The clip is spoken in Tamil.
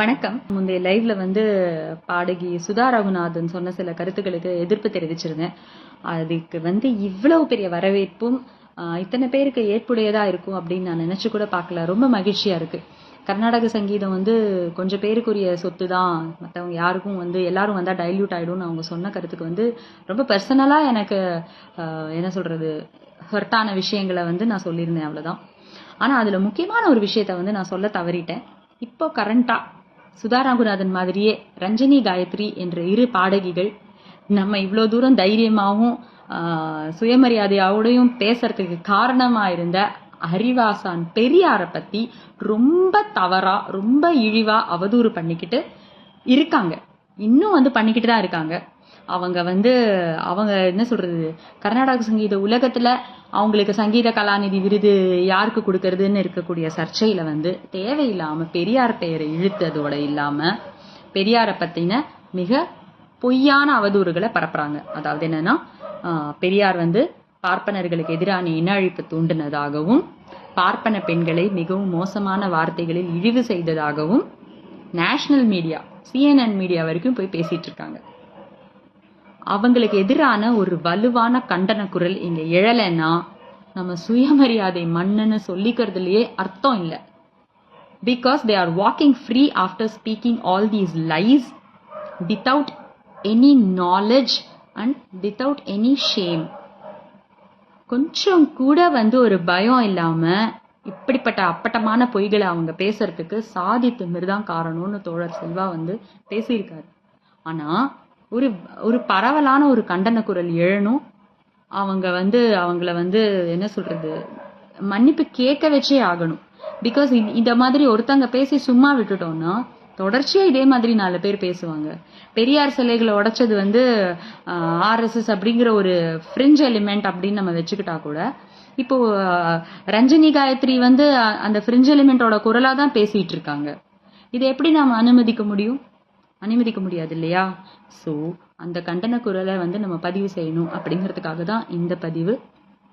வணக்கம். முந்தைய லைவ்ல வந்து பாடகி சுதா ரகுநாதன் சொன்ன சில கருத்துக்களுக்கு எதிர்ப்பு தெரிவிச்சிருந்தேன். அதுக்கு வந்து இவ்வளவு பெரிய வரவேற்பும் இத்தனை பேருக்கு ஏற்புடையதா இருக்கும் அப்படின்னு நான் நினைச்சு கூட பார்க்கல. ரொம்ப மகிழ்ச்சியா இருக்கு. கர்நாடக சங்கீதம் வந்து கொஞ்சம் பேருக்குரிய சொத்து தான் மற்றவங்க யாருக்கும் வந்து எல்லாரும் வந்தால் டைல்யூட் ஆகிடும்னு அவங்க சொன்ன கருத்துக்கு வந்து ரொம்ப பர்சனலாக எனக்கு என்ன சொல்கிறது ஹர்ட்டான விஷயங்களை வந்து நான் சொல்லியிருந்தேன் அவ்வளோதான் ஆனால் அதில் முக்கியமான ஒரு விஷயத்த வந்து நான் சொல்ல தவறிட்டேன். இப்போ கரண்ட்டாக சுதா ரகுநாதன் மாதிரியே ரஞ்சனி காயத்ரி என்ற இரு பாடகிகள் நம்ம இவ்வளோ தூரம் தைரியமாகவும் சுயமரியாதையோடையும் பேசுறதுக்கு காரணமாக இருந்த அறிவாசான் பெரியாரை பற்றி ரொம்ப தவறாக ரொம்ப இழிவாக அவதூறு பண்ணிக்கிட்டு இருக்காங்க. இன்னும் வந்து பண்ணிக்கிட்டு தான் இருக்காங்க. அவங்க வந்து அவங்க என்ன சொல்றது கர்நாடக சங்கீத உலகத்துல அவங்களுக்கு சங்கீத கலாநிதி விருது யாருக்கு கொடுக்கறதுன்னு இருக்கக்கூடிய சர்ச்சையில வந்து தேவையில்லாம பெரியார் பெயரை இழுத்ததோட இல்லாம பெரியாரை பத்தின மிக பொய்யான அவதூறுகளை பரப்புறாங்க. அதாவது என்னன்னா பெரியார் வந்து பார்ப்பனர்களுக்கு எதிரான இன அழிப்பு தூண்டினதாகவும் பார்ப்பன பெண்களை மிகவும் மோசமான வார்த்தைகளில் இழிவு செய்ததாகவும் நேஷனல் மீடியா சிஎன்என் மீடியா வரைக்கும் போய் பேசிட்டு இருக்காங்க. அவங்களுக்கு எதிரான ஒரு வலுவான கண்டன குரல் இங்க எழலைன்னா நம்ம சுயமரியாதை மண்ணுன்னு சொல்லிக்கிறதுலயே அர்த்தம் இல்லை. Because they are walking free after speaking all these lies without any knowledge and without any shame கொஞ்சம் கூட வந்து ஒரு பயம் இல்லாமல் இப்படிப்பட்ட அப்பட்டமான பொய்களை அவங்க பேசுறதுக்கு சாதி திமிர் தான் காரணம்னு தோழர் செல்வா வந்து பேசியிருக்காரு. ஆனால் ஒரு ஒரு பரவலான ஒரு கண்டன குரல் எழணும். அவங்க வந்து அவங்கள வந்து என்ன சொல்றது மன்னிப்பு கேட்க வச்சே ஆகணும். பிகாஸ் இந்த மாதிரி ஒருத்தங்க பேசி சும்மா விட்டுட்டோம்னா தொடர்ச்சியா இதே மாதிரி நாலு பேர் பேசுவாங்க. பெரியார் சிலைகளை உடைச்சது வந்து ஆர்எஸ்எஸ் அப்படிங்கிற ஒரு ஃப்ரிஞ்ச் எலிமெண்ட் அப்படின்னு நம்ம வச்சுக்கிட்டா கூட இப்போ ரஞ்சினி ரஞ்சனி காயத்ரி வந்து அந்த ஃப்ரிஞ்ச் எலிமெண்டோட குரலா தான் பேசிட்டு இருக்காங்க. இதை எப்படி நாம அனுமதிக்க முடியும்? அனுமதிக்க முடியாது இல்லையா ஸோ அந்த கண்டன குரலை வந்து நம்ம பதிவு செய்யணும் அப்படிங்கிறதுக்காக தான் இந்த பதிவு